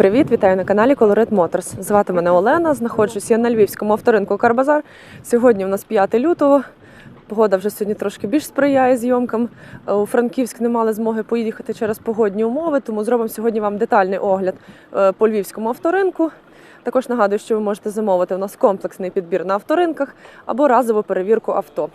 Привіт, вітаю на каналі Colored Motors. Звати мене Олена. Знаходжусь я на львівському авторинку Карбазар. Сьогодні у нас 5 лютого. Погода вже сьогодні трошки більш сприяє зйомкам. Е, У Франківськ не мали змоги поїхати через погодні умови, тому зробимо сьогодні вам детальний огляд е, по львівському авторинку. Також нагадую, що ви можете замовити у нас комплексний підбір на авторинках або разову перевірку авто.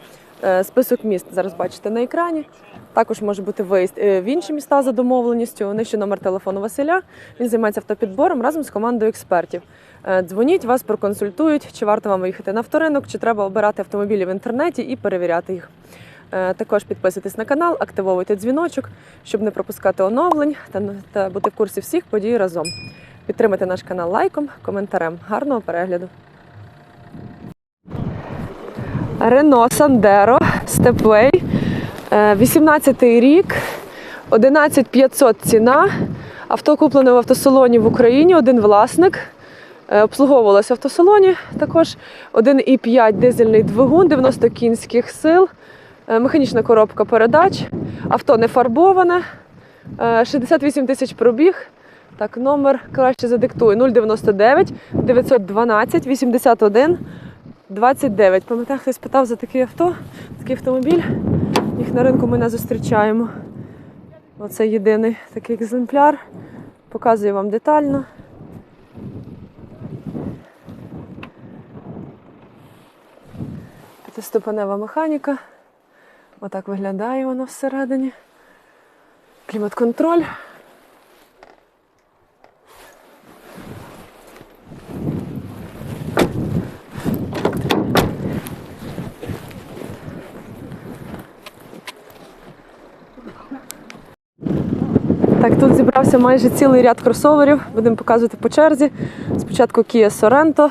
Е, Список міст зараз бачите на екрані. Також може бути виїзд е, в інші міста за домовленістю. Нижче номер телефону Василя. Він займається автопідбором разом з командою експертів. Е, Дзвоніть, вас проконсультують, чи варто вам виїхати на авторинок, чи треба обирати автомобілі в інтернеті і перевіряти їх. Також підписуйтесь на канал, активовуйте дзвіночок, щоб не пропускати оновлень та бути в курсі всіх подій разом. Підтримайте наш канал лайком, коментарем. Гарного перегляду. Рено Сандеро Степвей. 18 рік, 11500 ціна. Авто куплене в автосалоні в Україні, один власник. Е, Обслуговувалося в автосалоні також 1,5 дизельний двигун, 90 кінських сил, е, механічна коробка передач, авто не фарбоване, е, 68 тисяч пробіг. Так, номер краще задиктую 099 912 81 29. Пам'ятаю, хтось питав за таке авто, такий автомобіль. Їх на ринку ми не зустрічаємо. Оце єдиний такий екземпляр. Показую вам детально. П'ятиступенева механіка. Отак виглядає вона всередині. Клімат-контроль. Так, тут зібрався майже цілий ряд кросоверів. Будемо показувати по черзі. Спочатку Kia Sorento.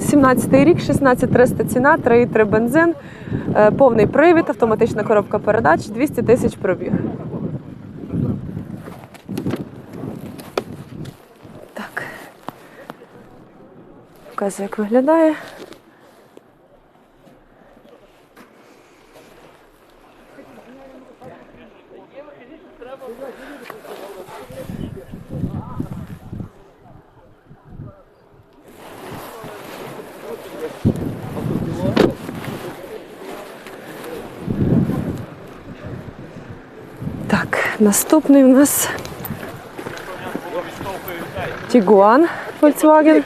17 рік, 16300 ціна, 3,3 бензин, е, повний привід, автоматична коробка передач, 200 тисяч пробіг. Так. Показую, як виглядає. Так, наступний у нас Тігуан Volkswagen.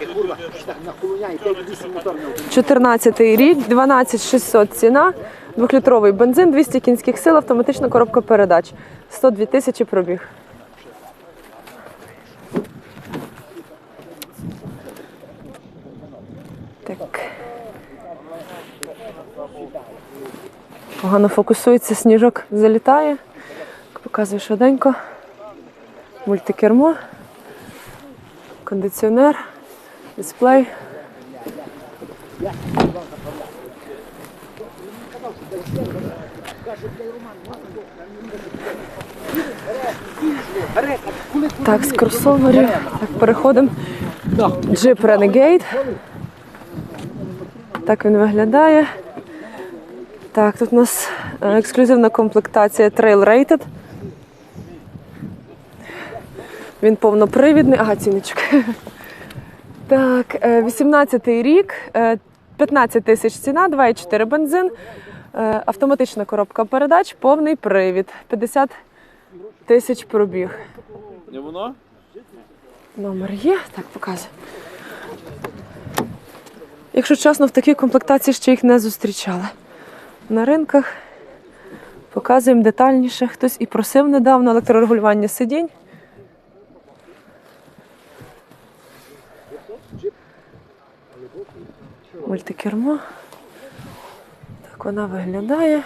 14 рік, 12600 ціна, двохлітровий бензин, 200 кінських сил, автоматична коробка передач, 102 тисячі пробіг. Так. Погано фокусується, сніжок залітає. Показую швиденько. Мультикермо, кондиціонер, дисплей. Так, з кросоверів. Так, переходимо. Jeep Renegade. Так він виглядає. Так, тут у нас е, ексклюзивна комплектація Trail Rated. Він повнопривідний. Ага, ціночок. Так, е, 18-й рік, е, 15 тисяч ціна, 2,4 бензин, е, автоматична коробка передач, повний привід, 50 тисяч пробіг. Не воно? Номер є, так показую. Якщо чесно, в такій комплектації ще їх не зустрічали. На ринках показуємо детальніше. Хтось і просив недавно електрорегулювання сидінь. Мультикермо. Так вона виглядає.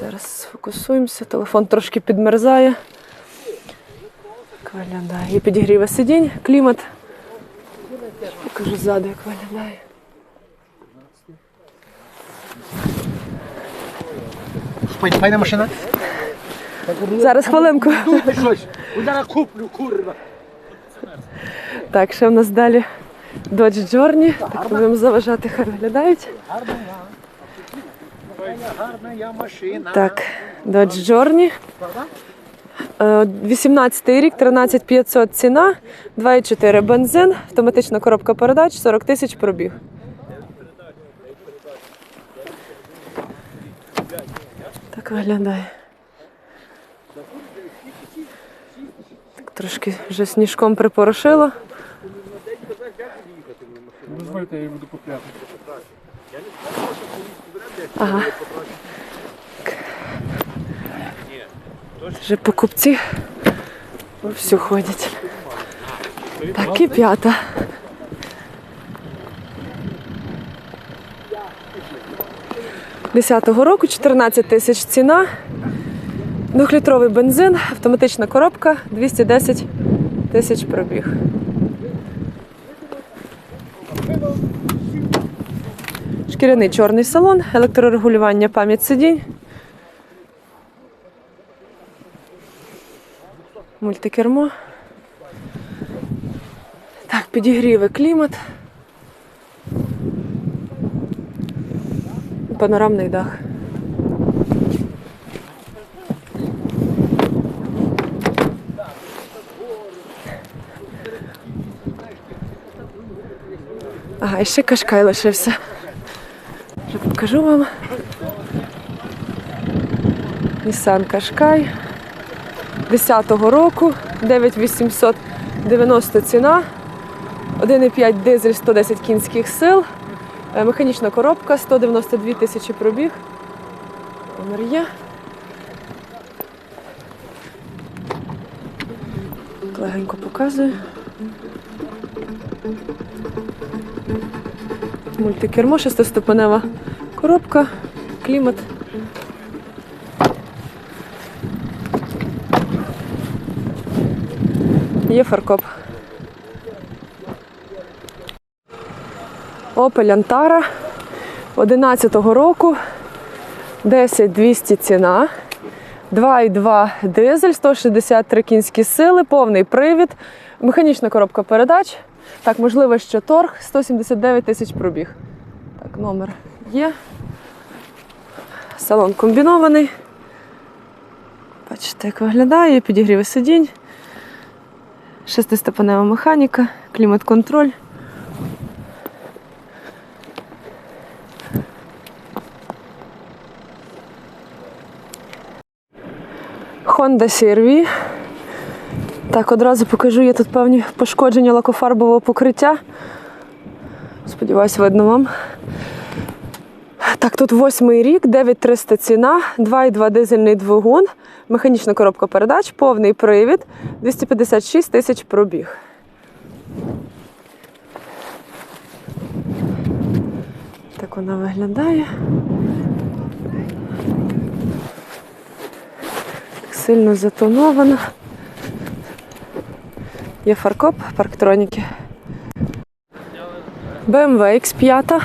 Зараз сфокусуємося. Телефон трошки підмерзає. Так виглядає. І підігріве сидінь, клімат. Покажу ззаду, як виглядає. Файна, машина. Зараз хвилинку. Зараз куплю, курва. Так, ще в нас далі Dodge Journey. Так, будемо заважати, хай виглядають. Гарна я машина. Так, Dodge Journey. Е, 18 рік, 13500 ціна, 2,4 бензин, автоматична коробка передач, 40 тисяч пробіг. Так виглядає. Так, трошки вже сніжком припорошило. Дозвольте, я буду купляти. Ага. Вже покупці вовсю ходять. Так, і п'ята. Десятого року 14 тисяч ціна. Двохлітровий бензин, автоматична коробка, 210 тисяч пробіг. Шкіряний чорний салон, електрорегулювання пам'ять сидінь. Мультикермо. Так, підігріви клімат. Панорамний дах. Ага, і ще кашкай лишився. Вже покажу вам. Nissan Qashqai 10-го року, 9890 ціна, 1,5 дизель 110 кінських сил, е, механічна коробка, 192 тисячі пробіг. Номер є. Легенько показую. Мультикермо, шестиступенева коробка, клімат. Є фаркоп. Opel Antara 11-го року. 10200 ціна. 2,2 дизель, 163 кінські сили, повний привід, механічна коробка передач. Так, можливо, ще торг, 179 тисяч пробіг. Так, номер є. Салон комбінований. Бачите, як виглядає, підігріви сидінь. Шестиступенева механіка, клімат-контроль. Honda CR-V. Так, одразу покажу, є тут певні пошкодження лакофарбового покриття. Сподіваюсь, видно вам. Так, тут восьмий рік, 9300 ціна, 2,2 дизельний двигун, механічна коробка передач, повний привід, 256 тисяч пробіг. Так вона виглядає. Так Сильно затонована. Є фаркоп, парктроніки. BMW X5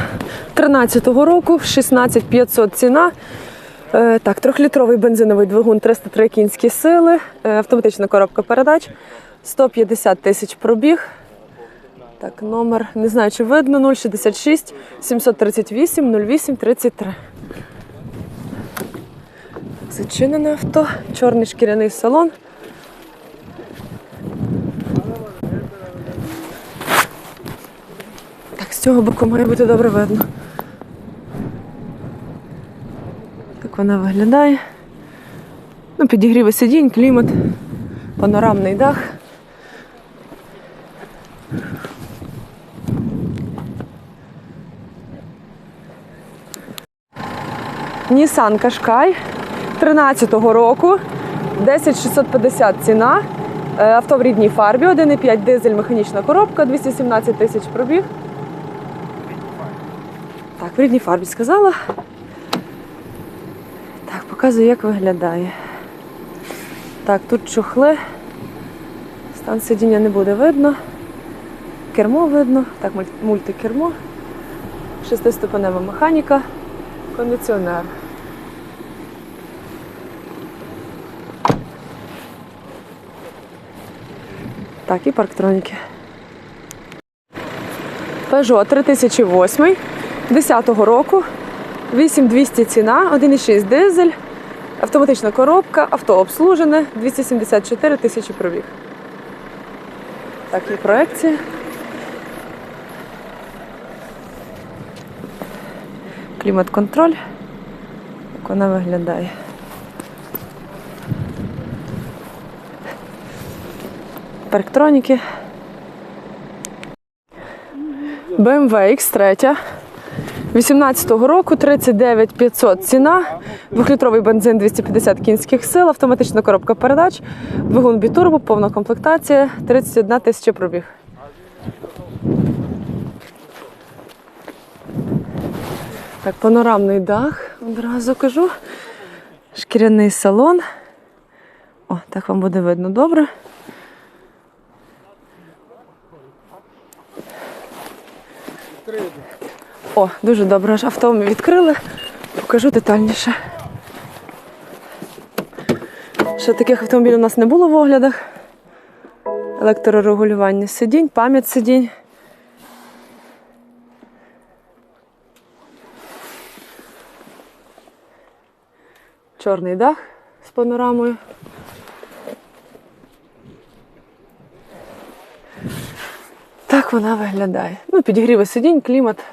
13-го року, 16500 ціна. Е, так, трьохлітровий бензиновий двигун 303 кінські сили, е, автоматична коробка передач, 150 тисяч пробіг. Так, номер, не знаю, чи видно, 066 738 08 33. Зачинене авто, чорний шкіряний салон. Так, з цього боку має бути добре видно. Вона виглядає. Ну, підігріви сидінь, клімат, панорамний дах. Nissan Qashqai 13-го року, 10650 ціна. Е, Авто в рідній фарбі, 1,5 дизель, механічна коробка, 217 тисяч пробіг. Так, в рідній фарбі сказала. Показую, як виглядає. Так, тут чохли. Стан сидіння не буде видно. Кермо видно. Так, мультикермо. Шестиступенева механіка, кондиціонер. Так, і парктроніки. Peugeot 3008 10-го року. 8200 ціна, 1,6 дизель, автоматична коробка, авто обслужене, 274 тисячі пробіг. Так, є проекція. Клімат-контроль. Як вона виглядає. Парктроніки. BMW X3. 18-го року 39 500 ціна, двохлітровий бензин 250 кінських сил, автоматична коробка передач, двигун бітурбо, повна комплектація, 31 тисяча пробіг. Так, панорамний дах, одразу кажу. Шкіряний салон. О, так вам буде видно добре. О, дуже добре. Аж авто ми відкрили. Покажу детальніше. Ще таких автомобілів у нас не було в оглядах. Електрорегулювання сидінь, пам'ять сидінь. Чорний дах з панорамою. Так вона виглядає. Ну, підігріви сидінь, клімат.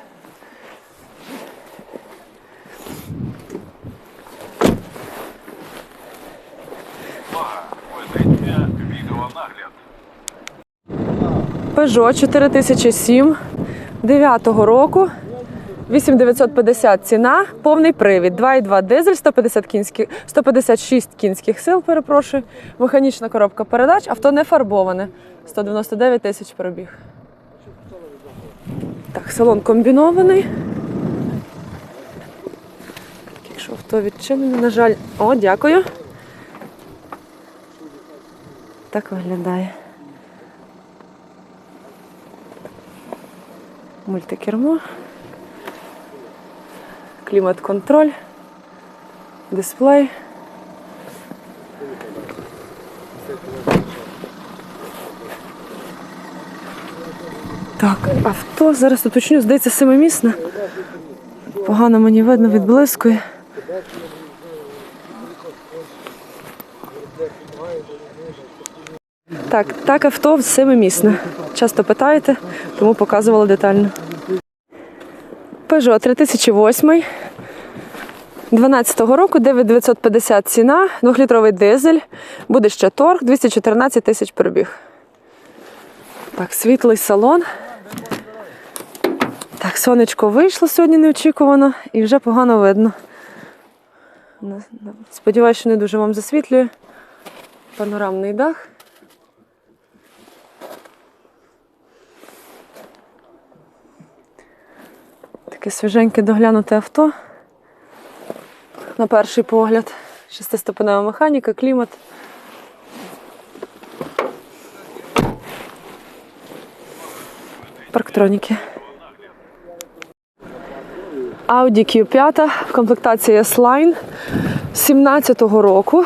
Peugeot 4007 9 року. 8950 ціна, повний привід, 2,2 дизель, 150 кінських, 156 кінських сил, перепрошую, механічна коробка передач, авто не фарбоване, 199 тисяч пробіг. Так, салон комбінований. Якщо авто відчинене, на жаль. О, дякую. Так виглядає. Мультикермо. Клімат-контроль. Дисплей. Так, авто зараз уточню, здається, семимісне. Погано мені видно, відблискує. Так, так, авто семимісне. Часто питаєте, тому показувала детально. Peugeot 3008. 12-го року 9950 ціна, 2-літровий дизель, буде ще торг, 214 тисяч пробіг. Так, світлий салон. Так, сонечко вийшло сьогодні неочікувано і вже погано видно. На- що не дуже вам засвітлює. Панорамний дах. Таке свіженьке доглянуте авто. На перший погляд. Шестиступенева механіка, клімат. Парктроніки. Audi Q5 в комплектації S-Line 17-го року.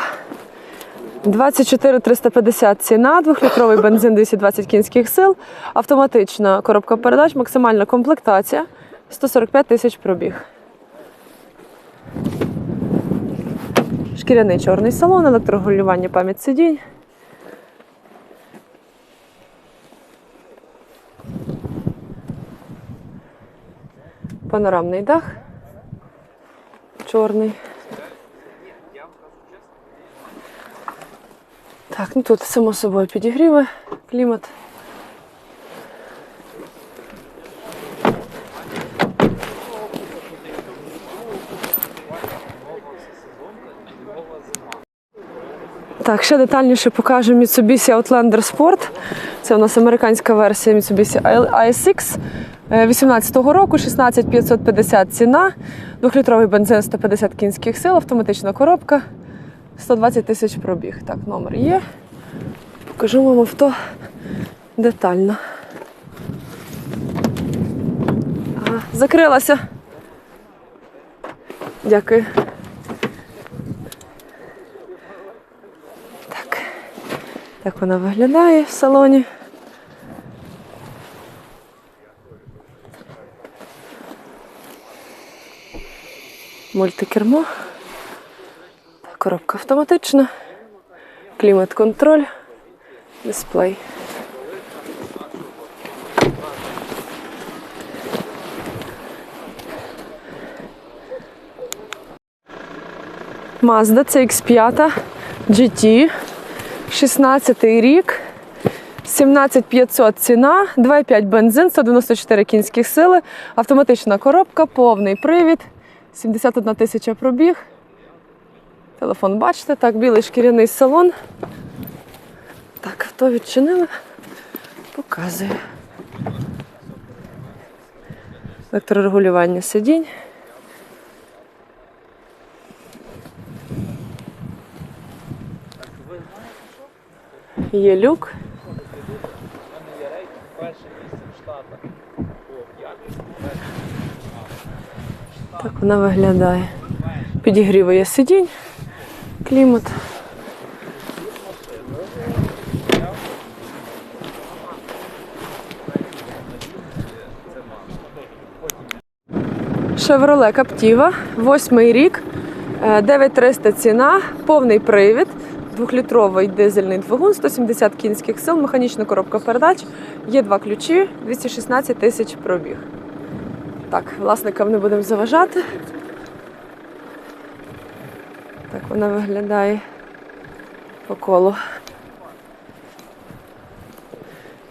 24 350 ціна, двохлітровий бензин 220 кінських сил, автоматична коробка передач, максимальна комплектація, 145 тисяч пробіг. Шкіряний чорний салон, електрорегулювання пам'ять сидінь. Панорамний дах. Чорний. Так, ну тут само собою підігріви, клімат. Так, ще детальніше покажу Mitsubishi Outlander Sport. Це у нас американська версія Mitsubishi ASX 18-го року, 16550 ціна, 2-літровий бензин 150 кінських сил, автоматична коробка, 120 тисяч пробіг. Так, номер є. Покажу вам авто детально. Ага, закрилася. Дякую. Так вона виглядає в салоні. Мультикермо. Коробка автоматична. Клімат-контроль. Дисплей. Mazda CX5 GT. 16 рік. 17500 ціна, 2,5 бензин, 194 кінських сили, автоматична коробка, повний привід, 71 тисяча пробіг. Телефон бачите, так, білий шкіряний салон. Так, авто відчинили. Показую. Електрорегулювання сидінь. Є люк. Так вона виглядає. Підігріває сидінь, клімат. Chevrolet Captiva, восьмий рік, е, 9300 ціна, повний привід, двохлітровий дизельний двигун, 170 кінських сил, механічна коробка передач, є два ключі, 216 тисяч пробіг. Так, власникам не будемо заважати. Так вона виглядає по колу.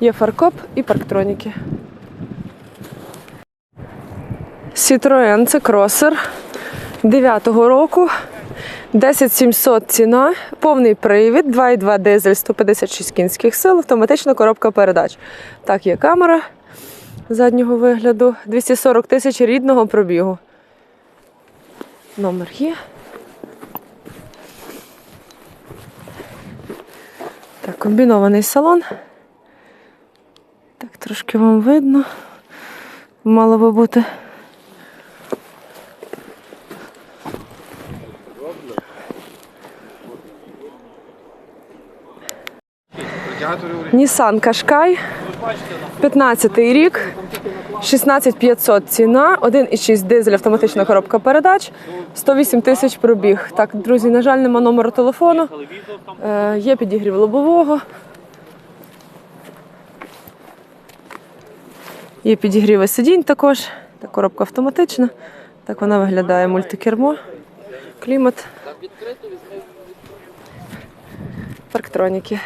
Є фаркоп і парктроніки. Citroen це кросер 9-го року. 10700 ціна, повний привід, 2,2 дизель, 156 кінських сил, автоматична коробка передач. Так, є камера заднього вигляду, 240 тисяч рідного пробігу. Номер є. Так, комбінований салон. Так, трошки вам видно. Мало би бути. Nissan Qashqai, 15 й рік, 16500 ціна, 1,6 дизель, автоматична коробка передач, 108 тисяч пробіг. Так, друзі, на жаль, нема номеру телефону. Е, є підігрів лобового. Є підігріви сидінь також. Так, коробка автоматична. Так вона виглядає мультикермо, клімат. Парктроніки.